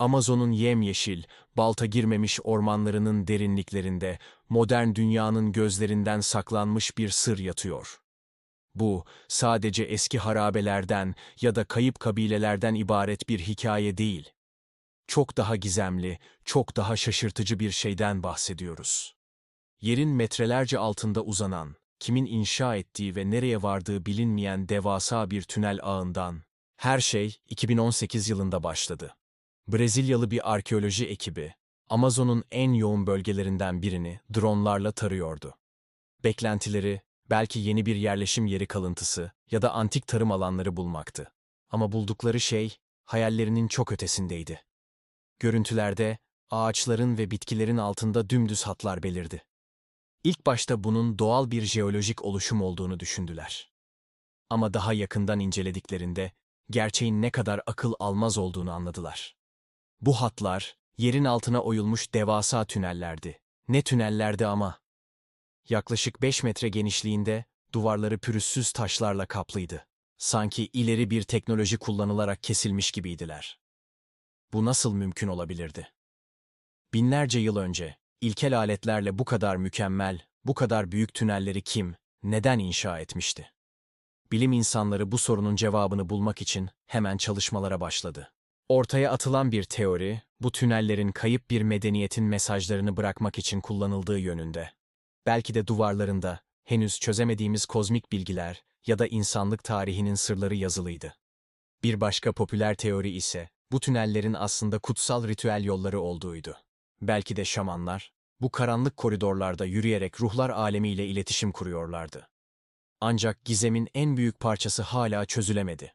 Amazon'un yemyeşil, balta girmemiş ormanlarının derinliklerinde modern dünyanın gözlerinden saklanmış bir sır yatıyor. Bu, sadece eski harabelerden ya da kayıp kabilelerden ibaret bir hikaye değil. Çok daha gizemli, çok daha şaşırtıcı bir şeyden bahsediyoruz. Yerin metrelerce altında uzanan, kimin inşa ettiği ve nereye vardığı bilinmeyen devasa bir tünel ağından, her şey 2018 yılında başladı. Brezilyalı bir arkeoloji ekibi, Amazon'un en yoğun bölgelerinden birini dronlarla tarıyordu. Beklentileri, belki yeni bir yerleşim yeri kalıntısı ya da antik tarım alanları bulmaktı. Ama buldukları şey, hayallerinin çok ötesindeydi. Görüntülerde, ağaçların ve bitkilerin altında dümdüz hatlar belirdi. İlk başta bunun doğal bir jeolojik oluşum olduğunu düşündüler. Ama daha yakından incelediklerinde, gerçeğin ne kadar akıl almaz olduğunu anladılar. Bu hatlar, yerin altına oyulmuş devasa tünellerdi. Ne tünellerdi ama. Yaklaşık 5 metre genişliğinde, duvarları pürüzsüz taşlarla kaplıydı. Sanki ileri bir teknoloji kullanılarak kesilmiş gibiydiler. Bu nasıl mümkün olabilirdi? Binlerce yıl önce, ilkel aletlerle bu kadar mükemmel, bu kadar büyük tünelleri kim, neden inşa etmişti? Bilim insanları bu sorunun cevabını bulmak için hemen çalışmalara başladı. Ortaya atılan bir teori, bu tünellerin kayıp bir medeniyetin mesajlarını bırakmak için kullanıldığı yönünde. Belki de duvarlarında henüz çözemediğimiz kozmik bilgiler ya da insanlık tarihinin sırları yazılıydı. Bir başka popüler teori ise bu tünellerin aslında kutsal ritüel yolları olduğuydu. Belki de şamanlar bu karanlık koridorlarda yürüyerek ruhlar alemiyle iletişim kuruyorlardı. Ancak gizemin en büyük parçası hala çözülemedi.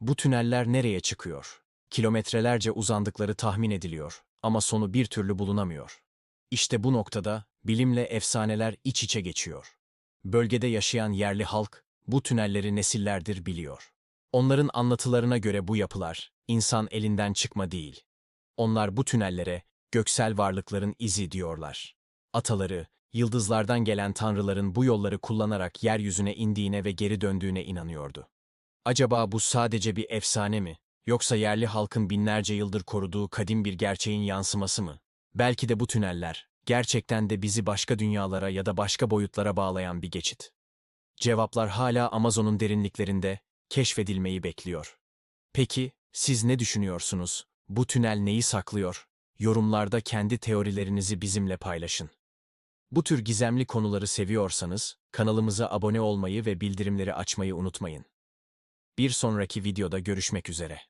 Bu tüneller nereye çıkıyor? Kilometrelerce uzandıkları tahmin ediliyor ama sonu bir türlü bulunamıyor. İşte bu noktada bilimle efsaneler iç içe geçiyor. Bölgede yaşayan yerli halk bu tünelleri nesillerdir biliyor. Onların anlatılarına göre bu yapılar insan elinden çıkma değil. Onlar bu tünellere göksel varlıkların izi diyorlar. Ataları, yıldızlardan gelen tanrıların bu yolları kullanarak yeryüzüne indiğine ve geri döndüğüne inanıyordu. Acaba bu sadece bir efsane mi? Yoksa yerli halkın binlerce yıldır koruduğu kadim bir gerçeğin yansıması mı? Belki de bu tüneller, gerçekten de bizi başka dünyalara ya da başka boyutlara bağlayan bir geçit. Cevaplar hala Amazon'un derinliklerinde keşfedilmeyi bekliyor. Peki, siz ne düşünüyorsunuz? Bu tünel neyi saklıyor? Yorumlarda kendi teorilerinizi bizimle paylaşın. Bu tür gizemli konuları seviyorsanız, kanalımıza abone olmayı ve bildirimleri açmayı unutmayın. Bir sonraki videoda görüşmek üzere.